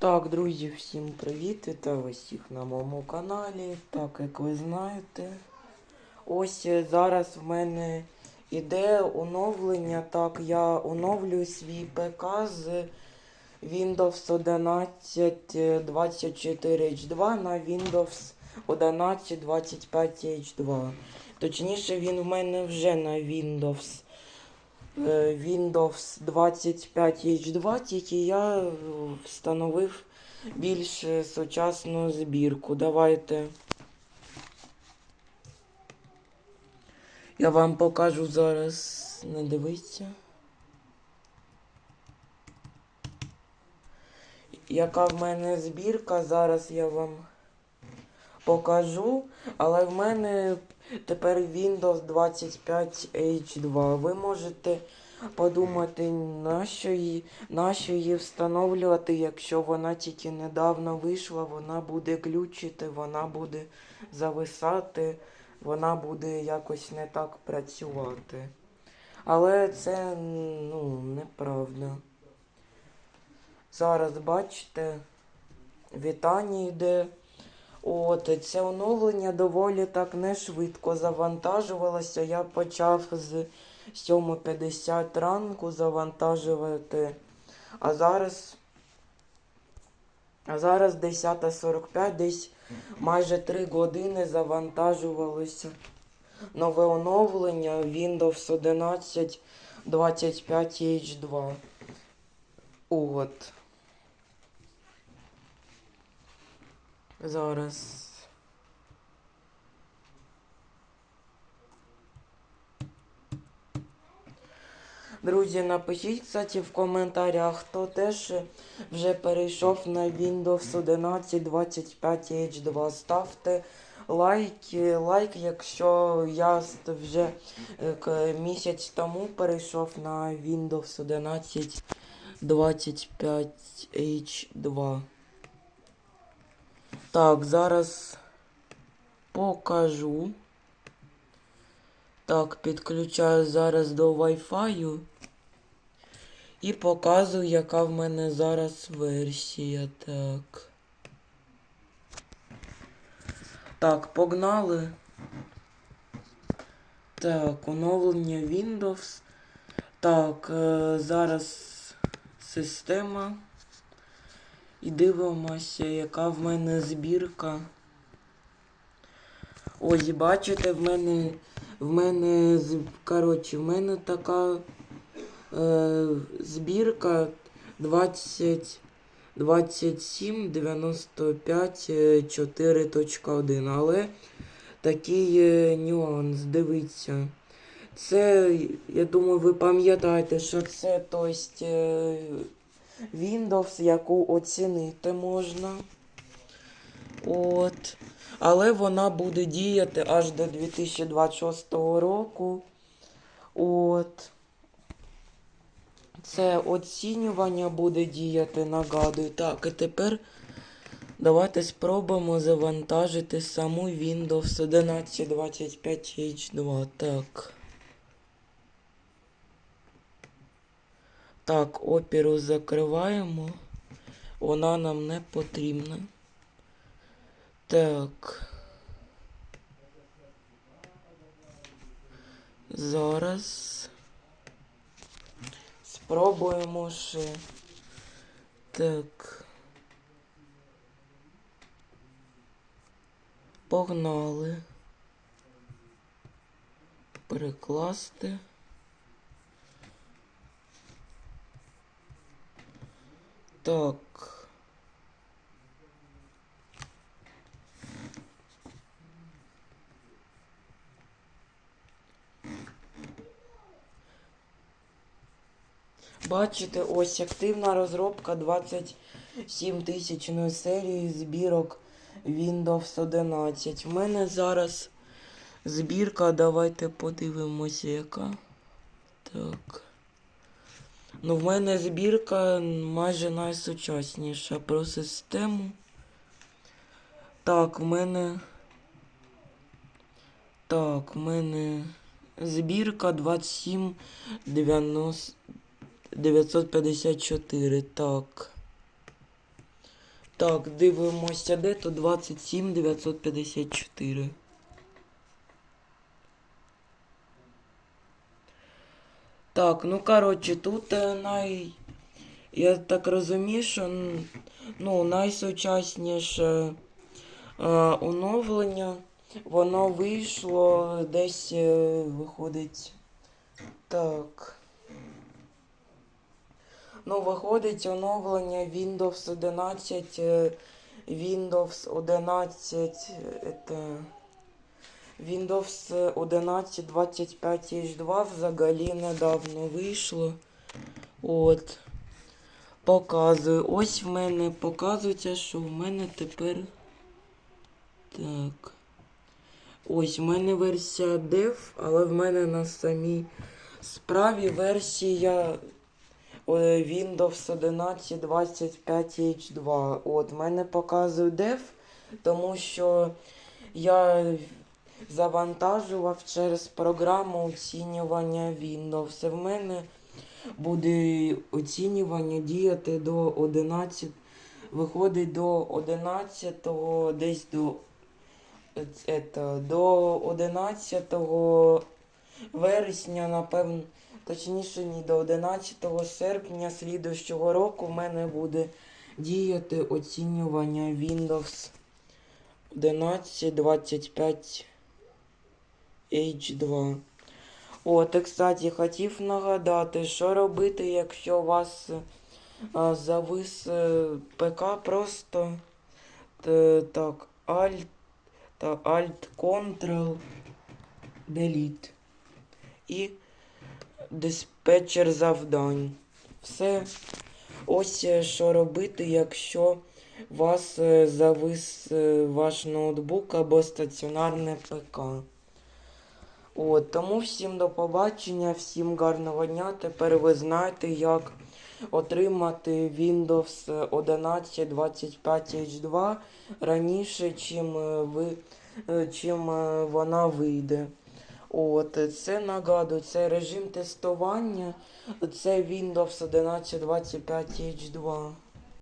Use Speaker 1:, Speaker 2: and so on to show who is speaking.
Speaker 1: Так, друзі, всім привіт! Вітаю всіх на моєму каналі. Так, як ви знаєте, ось зараз в мене іде оновлення. Так, я оновлюю свій ПК з Windows 11 е, 24 H2 на Windows 11 25 H2. Точніше, він в мене вже на Windows. Е, Windows 25 H2, тільки я е, встановив більш сучасну збірку. Давайте. Я вам покажу зараз. Не дивіться. Яка в мене збірка, зараз я вам покажу. Але в мене тепер Windows 25 H2. Ви можете подумати, нащо її, нащо її встановлювати, якщо вона тільки недавно вийшла, вона буде глючити, вона буде зависати, вона буде якось не так працювати. Але це ну, неправда. Зараз бачите, вітання йде. От, це оновлення доволі так не швидко завантажувалося. Я почав з 7.50 ранку завантажувати. А зараз. А зараз 10.45, десь майже 3 години завантажувалося нове оновлення Windows 11 25 H2. От. Зараз. Друзі, напишіть, кстати, в коментарях, хто теж вже перейшов на Windows 11 25 H2. Ставте лайк, лайк, якщо я вже е, місяць тому перейшов на Windows 11 25 H2. Так, зараз покажу. Так, підключаю зараз до Wi-Fi і показую, яка в мене зараз версія. Так. Так, погнали. Так, оновлення Windows. Так, е, зараз система. І дивимося, яка в мене збірка. Ось, бачите, в мене в мене коротше, в мене така е, збірка 20 27 95 е, 4.1. Але такий е, нюанс, дивіться. Це, я думаю, ви пам'ятаєте, що це то есть, е, Windows, яку оцінити можна. От. Але вона буде діяти аж до 2026 року. От. Це оцінювання буде діяти, нагадую. Так, і тепер давайте спробуємо завантажити саму Windows 11 25 H2. Так. Так, оперу закриваємо. Вона нам не потрібна. Так. Зараз спробуємо ще. Так. Погнали. Перекласти. Так. Бачите, ось активна розробка 27 тисячної серії збірок Windows 11. В мене зараз збірка, давайте подивимося, яка. Так. Ну, в мене збірка майже найсучасніша про систему. Так, в мене. Так, в мене збірка 27 90 954. Так. Так, дивимося, де то 27 954. Так, ну коротше, тут е, най. Я так розумію, що ну, найсучасніше е, оновлення. Воно вийшло десь е, виходить. Так. Ну, виходить оновлення Windows 11, е, Windows 11, е, это, Windows 11 25 H2 взагалі недавно вийшло. От. Показую. Ось в мене показується, що в мене тепер. Так. Ось в мене версія Dev, але в мене на самій справі версія е, Windows 11 25 H2. От, в мене показує Dev, тому що я завантажував через програму оцінювання Windows. В мене буде оцінювання діяти до 11, виходить до 11, десь до, это, до 11 вересня, напевно, точніше, ні, до 11 серпня слідущого року в мене буде діяти оцінювання Windows 11 25 H2. От, і, кстати, хотів нагадати, що робити, якщо у вас а, завис е, ПК, просто т- так, Alt, та Alt Ctrl Delete і диспетчер завдань. Все. Ось е, що робити, якщо вас е, завис е, ваш ноутбук або стаціонарне ПК. От, тому всім до побачення, всім гарного дня. Тепер ви знаєте, як отримати Windows 11 25 H2 раніше, чим е, ви, е, чим е, вона вийде. От, це нагадую, це режим тестування, це Windows 11 25 H2.